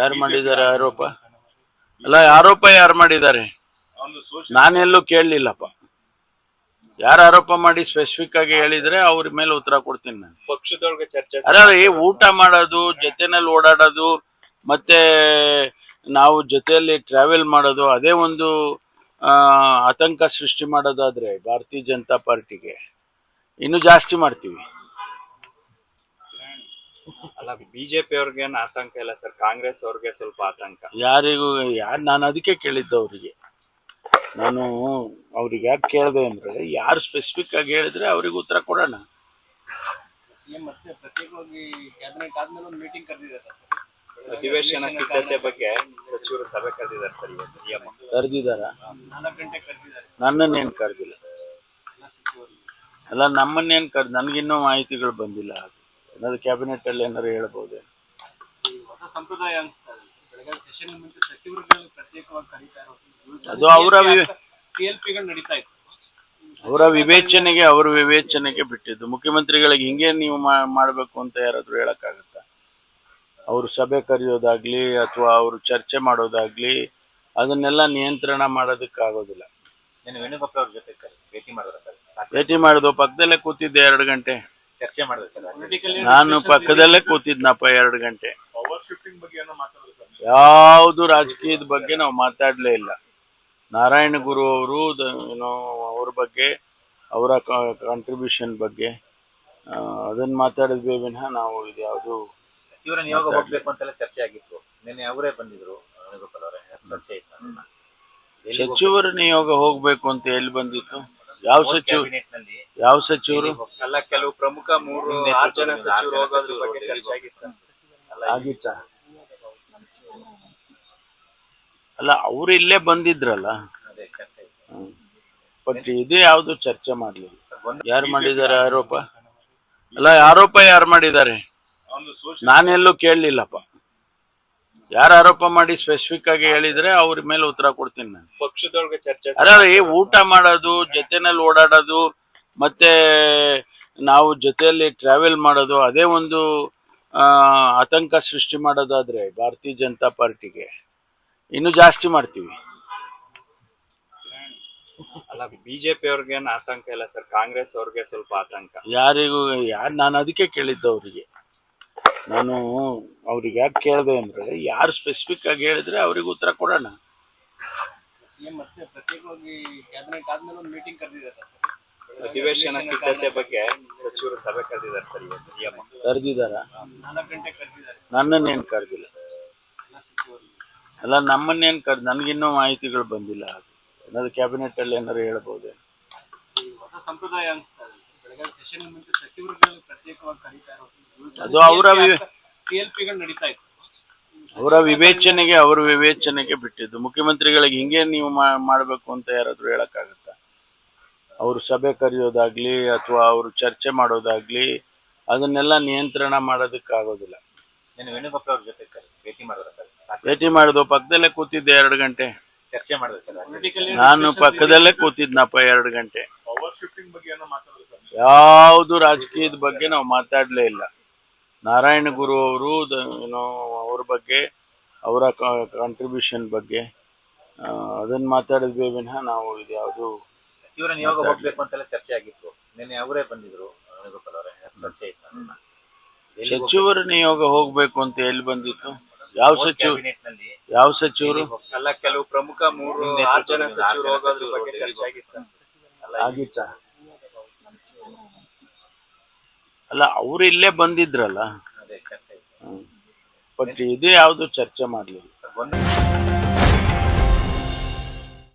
ಯಾರು ಮಾಡಿದ್ದಾರೆ ಆರೋಪ? ಅಲ್ಲ ಆರೋಪ ಯಾರು ಮಾಡಿದ್ದಾರೆ? ನಾನೆಲ್ಲೂ ಕೇಳಲಿಲ್ಲಪ್ಪ. ಯಾರು ಆರೋಪ ಮಾಡಿ ಸ್ಪೆಸಿಫಿಕ್ ಆಗಿ ಹೇಳಿದ್ರೆ ಅವ್ರ ಮೇಲೆ ಉತ್ತರ ಕೊಡ್ತೀನಿ ನಾನು. ಪಕ್ಷದೊಳಗೆ ಚರ್ಚೆ ಈ ಊಟ ಮಾಡೋದು ಜೊತೆನಲ್ಲಿ ಓಡಾಡೋದು ಮತ್ತೆ ನಾವು ಜೊತೆಯಲ್ಲಿ ಟ್ರಾವೆಲ್ ಮಾಡೋದು ಅದೇ ಒಂದು ಆತಂಕ ಸೃಷ್ಟಿ ಮಾಡೋದಾದ್ರೆ ಭಾರತೀಯ ಜನತಾ ಪಾರ್ಟಿಗೆ. ಇನ್ನು ಜಾಸ್ತಿ ಮಾಡ್ತೀವಿ. ಅಲ್ಲ ಬಿಜೆಪಿ ಅವ್ರಿಗೆ ಏನ್ ಆತಂಕ ಇಲ್ಲ ಸರ್ ಕಾಂಗ್ರೆಸ್ ಅವ್ರಿಗೆ ಸ್ವಲ್ಪ ಆತಂಕ. ಯಾರಿಗೂ ಯಾರು ನಾನು ಅದಕ್ಕೆ ಕೇಳಿದ್ದು ಅವರಿಗೆ. ನಾನು ಅವ್ರಿಗೆ ಯಾಕೆ ಕೇಳಿದೆ ಅಂದ್ರೆ ಯಾರು ಸ್ಪೆಸಿಫಿಕ್ ಆಗಿ ಹೇಳಿದ್ರೆ ಅವ್ರಿಗೆ ಉತ್ತರ ಕೊಡೋಣ. ಸಿಎಂ ಮತ್ತೆ ಪ್ರತ್ಯೇಕವಾಗಿ ಕ್ಯಾಬಿನೆಟ್ ಆದ್ಮೇಲೆ ಒಂದು ಮೀಟಿಂಗ್ ಕರೆದಿದ್ದಾರೆ ಅಧಿವೇಶನ ಸಿದ್ಧತೆ ಬಗ್ಗೆ ಸಚಿವರು ಸಭೆ ಕರೆದಿದ್ದಾರೆ ಸರ್ ಇವತ್ತು ಸಿಎಂ ಕರೆದಿದ್ದಾರ? ನಾಲ್ಕು ಗಂಟೆ ಕರೆದಿದ್ದಾರೆ. ನನ್ನನ್ನೇನು ಕರೆದಿಲ್ಲ. ಅಲ್ಲ ನಮ್ಮನ್ನೇನು ಕರ್ ನನಗಿನ್ನೂ ಮಾಹಿತಿಗಳು ಬಂದಿಲ್ಲ. ಏನಾದ್ರು ಕ್ಯಾಬಿನೆಟ್ ಅಲ್ಲಿ ಏನಾದ್ರು ಹೇಳ್ಬೋದೇ? ಹೊಸ ಸಂಪ್ರದಾಯ ಅನಿಸ್ತಾ ಬೆಳಗಾವಿ ಸೆಷನ್ ಮುಂಚೆ ಸಚಿವರುಗಳು ಪ್ರತ್ಯೇಕವಾಗಿ ಕರೀತಾ ಇರೋದು. ಅದು ಅವರ ನಡೀತಾ ಇತ್ತು. ಅವರ ವಿವೇಚನೆಗೆ ಅವರ ವಿವೇಚನೆಗೆ ಬಿಟ್ಟಿದ್ದು. ಮುಖ್ಯಮಂತ್ರಿಗಳಿಗೆ ಹಿಂಗೆ ನೀವು ಮಾಡಬೇಕು ಅಂತ ಯಾರಾದ್ರೂ ಹೇಳಕ್ಕಾಗತ್ತ? ಅವರು ಸಭೆ ಕರೆಯೋದಾಗ್ಲಿ ಅಥವಾ ಅವರು ಚರ್ಚೆ ಮಾಡೋದಾಗ್ಲಿ ಅದನ್ನೆಲ್ಲ ನಿಯಂತ್ರಣ ಮಾಡೋದಕ್ಕಾಗೋದಿಲ್ಲ. ಭೇಟಿ ಮಾಡಿದ್ವು ಪಕ್ಕದಲ್ಲೇ ಕೂತಿದ್ದೆ ಎರಡು ಗಂಟೆ. ಚರ್ಚೆ ಮಾಡಿದೆ ಸರ್. ನಾನು ಪಕ್ಕದಲ್ಲೇ ಕೂತಿದ್ನಪ್ಪ ಎರಡು ಗಂಟೆ. ಪವರ್ ಶಿಫ್ಟಿಂಗ್ ಬಗ್ಗೆ ಏನೋ ಸರ್ ಯಾವುದು ರಾಜಕೀಯದ ಬಗ್ಗೆ ನಾವು ಮಾತಾಡಲೇ ಇಲ್ಲ. ನಾರಾಯಣ ಗುರು ಅವರು ಏನೋ ಅವ್ರ ಬಗ್ಗೆ ಅವರ ಕಾಂಟ್ರಿಬ್ಯೂಷನ್ ಬಗ್ಗೆ ಆ, ಅದನ್ನ ಮಾತಾಡಿದ್ವಿ ವಿನಃ ನಾವು ಇದು ಯಾವುದು ಸಚಿವರ ನಿಯೋಗ ಹೋಗ್ಬೇಕು ಅಂತೆಲ್ಲ ಚರ್ಚೆ ಆಗಿತ್ತು. ನಿನ್ನೆ ಅವರೇ ಬಂದಿದ್ರು ಚರ್ಚೆ ಸಚಿವರ ನಿಯೋಗ ಹೋಗ್ಬೇಕು ಅಂತ ಎಲ್ಲಿ ಬಂದಿತ್ತು? ಯಾವ ಸಚಿವ ಯಾವ ಸಚಿವರು? ಅಲ್ಲ ಕೆಲವು ಪ್ರಮುಖ ಮೂರು ಆರು ಜನ ಸಚಿವರು ಹೋಗೋದ್ರ ಬಗ್ಗೆ ಚರ್ಚೆ ಆಗಿತ್ತು. ಸರ್ ಅಲ್ಲ ಆಗಿತ್ತ? ಅಲ್ಲ ಅವ್ರು ಇಲ್ಲೇ ಬಂದಿದ್ರಲ್ಲ? ಅದೇ ಚರ್ಚೆ ಇತ್ತು ಬಟ್ ಇದು ಯಾವ್ದು ಚರ್ಚೆ ಮಾಡ್ಲಿಲ್ಲ? ಯಾರು ಮಾಡಿದ್ದಾರೆ ಆರೋಪ. ಅಲ್ಲ ಆರೋಪ ಯಾರು ಮಾಡಿದ್ದಾರೆ? ನಾನೆಲ್ಲೂ ಕೇಳಲಿಲ್ಲಪ್ಪ. ಯಾರು ಆರೋಪ ಮಾಡಿ ಸ್ಪೆಸಿಫಿಕ್ ಆಗಿ ಹೇಳಿದ್ರೆ ಅವ್ರ ಮೇಲೆ ಉತ್ತರ ಕೊಡ್ತೀನಿ ನಾನು. ಪಕ್ಷದೊಳಗೆ ಚರ್ಚೆ ಅದೇ ಊಟ ಮಾಡೋದು ಜೊತೆನಲ್ಲಿ ಓಡಾಡೋದು ಮತ್ತೆ ನಾವು ಜೊತೆಯಲ್ಲಿ ಟ್ರಾವೆಲ್ ಮಾಡೋದು ಅದೇ ಒಂದು ಆ, ಆತಂಕ ಸೃಷ್ಟಿ ಮಾಡೋದಾದ್ರೆ ಭಾರತೀಯ ಜನತಾ ಪಾರ್ಟಿಗೆ. ಇನ್ನು ಜಾಸ್ತಿ ಮಾಡ್ತೀವಿ. ಅಲ್ಲ ಬಿಜೆಪಿ ಅವ್ರಿಗೆ ಏನು ಆತಂಕ ಇಲ್ಲ ಸರ್ ಕಾಂಗ್ರೆಸ್ ಅವ್ರಿಗೆ ಸ್ವಲ್ಪ ಆತಂಕ. ಯಾರಿಗೂ ಯಾರು ನಾನು ಅದಕ್ಕೆ ಕೇಳಿದ್ದು ಅವರಿಗೆ. ನಾನು ಅವ್ರಿಗೆ ಯಾಕೆ ಕೇಳಿದೆ ಅಂದರೆ ಯಾರು ಸ್ಪೆಸಿಫಿಕ್ ಆಗಿ ಹೇಳಿದ್ರೆ ಅವ್ರಿಗೆ ಉತ್ತರ ಕೊಡೋಣ. ಸಿಎಂ ಮತ್ತೆ ಪ್ರತ್ಯೇಕವಾಗಿ ಕ್ಯಾಬಿನೆಟ್ ಆದ್ಮೇಲೆ ಒಂದು ಮೀಟಿಂಗ್ ಕರೆದಿದ್ದಾರೆ ಅಧಿವೇಶನ ಸಿದ್ಧತೆ ಬಗ್ಗೆ ಸಚಿವರು ಸಭೆ ಕರೆದಿದ್ದಾರೆ ಸರ್ ಇವತ್ತು ಸಿಎಂ. ಕರೆದಿದ್ದಾರ? ನಾಲ್ಕು ಗಂಟೆ ಕರೆದಿದ್ದಾರೆ. ನನ್ನನ್ನೇನು ಕರೆದಿಲ್ಲ. ಅಲ್ಲ ನಮ್ಮನ್ನೇನು ಕರ್ ನನಗಿನ್ನೂ ಮಾಹಿತಿಗಳು ಬಂದಿಲ್ಲ ಏನಾದ್ರು ಕ್ಯಾಬಿನೆಟ್ ಅಲ್ಲಿ ಏನಾದ್ರು ಹೇಳ್ಬೋದೇ? ಈ ಹೊಸ ಸಂಪ್ರದಾಯ ಅನಿಸ್ತಾ ಅದು ಅವರ ವಿ- ಸಿ ಎಲ್ ಪಿಗಳು ನಡೀತಾ ಇತ್ತು. ಅವರ ವಿವೇಚನೆಗೆ ಅವರ ವಿವೇಚನೆಗೆ ಬಿಟ್ಟಿದ್ದು. ಮುಖ್ಯಮಂತ್ರಿಗಳಿಗೆ ಹಿಂಗೆ ನೀವು ಮಾಡಬೇಕು ಅಂತ ಯಾರಾದ್ರೂ ಹೇಳಕ್ಕಾಗತ್ತಾ? ಅವರು ಸಭೆ ಕರೆಯೋದಾಗ್ಲಿ ಅಥವಾ ಅವರು ಚರ್ಚೆ ಮಾಡೋದಾಗ್ಲಿ ಅದನ್ನೆಲ್ಲ ನಿಯಂತ್ರಣ ಮಾಡೋದಕ್ಕಾಗೋದಿಲ್ಲ. నేను ವೇಣುಗೋಪಾಲ್ ಅವ್ರ ಜೊತೆ ಭೇಟಿ ಮಾಡಿದ್ರ ಸರ್. ಭೇಟಿ ಮಾಡಿದ್ವು ಪಕ್ಕದಲ್ಲೇ ಕೂತಿದ್ದೆ ಎರಡು ಗಂಟೆ. ಚರ್ಚೆ ಮಾಡಿದ್ರೆ ಸರ್. ನಾನು ಪಕ್ಕದಲ್ಲೇ ಕೂತಿದ್ನಪ್ಪ ಎರಡು ಗಂಟೆ. ಪವರ್ ಶಿಫ್ಟಿಂಗ್ ಬಗ್ಗೆ ಏನೋ ಮಾತಾಡಿದ್ರೆ ಸರ್ ಯಾವುದು ರಾಜಕೀಯದ ಬಗ್ಗೆ ನಾವು ಮಾತಾಡಲೇ ಇಲ್ಲ. ನಾರಾಯಣ ಗುರು ಅವರು ಏನೋ ಅವ್ರ ಬಗ್ಗೆ ಅವರ ಕಾಂಟ್ರಿಬ್ಯೂಷನ್ ಬಗ್ಗೆ ಅದನ್ನ ಮಾತಾಡಿದ್ವಿ ವಿನಃ ನಾವು ಇದು ಯಾವುದು ಸಚಿವರ ನಿಯೋಗ ಹೋಗ್ಬೇಕು ಅಂತೆಲ್ಲ ಚರ್ಚೆ ಆಗಿತ್ತು. ನಿನ್ನೆ ಅವರೇ ಬಂದಿದ್ರು ವೇಣುಗೋಪಾಲ್ ಅವರೇ. ಚರ್ಚೆ ಇತ್ತು ಸಚಿವರ ನಿಯೋಗ ಹೋಗ್ಬೇಕು ಅಂತ ಎಲ್ಲಿ ಬಂದಿತ್ತು? ಯಾವ ಸಚಿವ ಯಾವ ಸಚಿವರು? ಅಲ್ಲ ಕೆಲವು ಪ್ರಮುಖ ಮೂರು ಆರು ಜನ ಸಚಿವರು ಹೋಗೋದ್ರ ಬಗ್ಗೆ ಚರ್ಚೆ ಆಗಿತ್ತು. ಸರ್ ಆಗಿತ್ತ? ಅಲ್ಲ ಅವ್ರು ಇಲ್ಲೇ ಬಂದಿದ್ರಲ್ಲ? ಬಟ್ ಇದು ಯಾವುದು ಚರ್ಚೆ ಮಾಡಲಿಲ್ಲ.